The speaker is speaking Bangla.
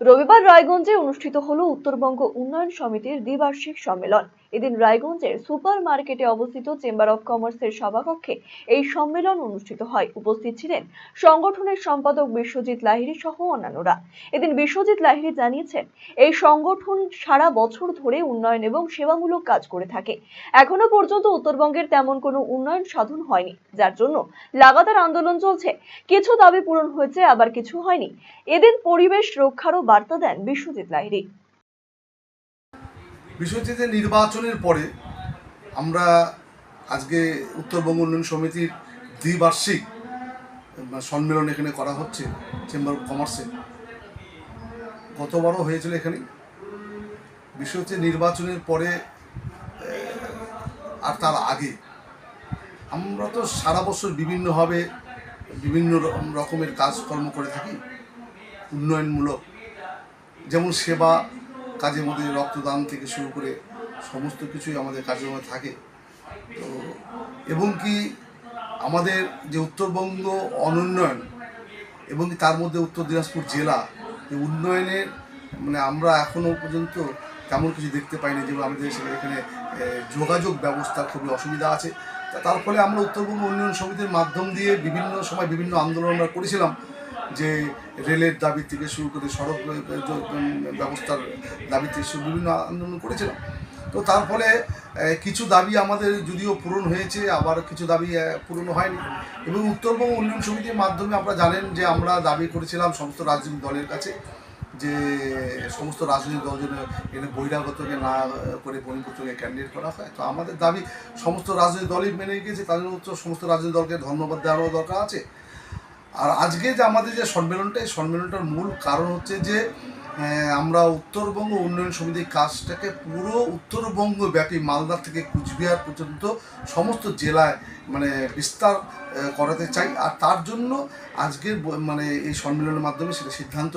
রবিবার রায়গঞ্জে অনুষ্ঠিত হলো উত্তরবঙ্গ উন্নয়ন সমিতির দ্বিবার্ষিক সম্মেলন। এদিন রায়গঞ্জের সুপার মার্কেটে অবস্থিত চেম্বার অব কমার্সের সভাকক্ষে এই সম্মেলন অনুষ্ঠিত হয়। উপস্থিত ছিলেন সংগঠনের সম্পাদক বিশ্বজিৎ লাহিড়ী সহ অন্যান্যরা। এদিন বিশ্বজিৎ লাহিড়ী জানিয়েছেন, এই সংগঠন সারা বছর ধরে উন্নয়ন এবং সেবামূলক কাজ করে থাকে। এখনও পর্যন্ত উত্তরবঙ্গের তেমন কোনো উন্নয়ন সাধন হয়নি, যার জন্য লাগাতার আন্দোলন চলছে। কিছু দাবি পূরণ হয়েছে, আবার কিছু হয়নি। এদিন পরিবেশ রক্ষারও বার্তা দেন বিশ্বজিৎ লাহিড়ী। যে নির্বাচনের পরে আমরা আজকে উত্তরবঙ্গ উন্নয়ন সমিতির দ্বিবার্ষিক সম্মেলন এখানে করা হচ্ছে চেম্বার অফ কমার্সে গতবারও হয়েছিল এখানে। হচ্ছে নির্বাচনের পরে আর তার আগে। আমরা তো সারা বছর বিভিন্নভাবে বিভিন্ন রকম- রকমের কাজকর্ম করে থাকি, উন্নয়নমূলক। যেমন সেবা, কাজের মধ্যে রক্তদান থেকে শুরু করে সমস্ত কিছুই আমাদের কাজের মধ্যে থাকে। তো, এবং কি আমাদের যে উত্তরবঙ্গ অনুন্নয়ন এবং তার মধ্যে উত্তর দিনাজপুর জেলা এই উন্নয়নের মানে আমরা এখনও পর্যন্ত তেমন কিছু দেখতে পাইনি যেমন আমাদের সেখানে এখানে যোগাযোগ ব্যবস্থা খুবই অসুবিধা আছে। তার ফলে আমরা উত্তরবঙ্গ উন্নয়ন সমিতির মাধ্যম দিয়ে বিভিন্ন সময় বিভিন্ন আন্দোলন আমরা করেছিলাম। যে রেলের দাবি থেকে শুরু করে সড়ক ব্যবস্থার দাবি থেকে শুরু বিভিন্ন আন্দোলন করেছিলাম। তো তার ফলে কিছু দাবি আমাদের যদিও পূরণ হয়েছে, আবার কিছু দাবি পূরণ হয়নি। এবং উত্তরবঙ্গ উন্নয়ন সমিতির মাধ্যমে আপনারা জানেন যে আমরা দাবি করেছিলাম সমস্ত রাজনৈতিক দলের কাছে যে সমস্ত রাজনৈতিক দল যেন এখানে বহিরাগতকে না করে বহির্গতকে ক্যান্ডিডেট করা হয়। তো আমাদের দাবি সমস্ত রাজনৈতিক দলই মেনে গিয়েছে, তাদের সমস্ত রাজনৈতিক দলকে ধন্যবাদ দেওয়ারও দরকার আছে। আর আজকে যে আমাদের যে সম্মেলনটা, এই সম্মেলনটার মূল কারণ হচ্ছে যে আমরা উত্তরবঙ্গ উন্নয়ন সমিতির কাজটাকে পুরো উত্তরবঙ্গ ব্যাপী মালদা থেকে কুচবিহার পর্যন্ত সমস্ত জেলায় মানে বিস্তার করাতে চাই। আর তার জন্য আজকের মানে এই সম্মেলনের মাধ্যমে সেটা সিদ্ধান্ত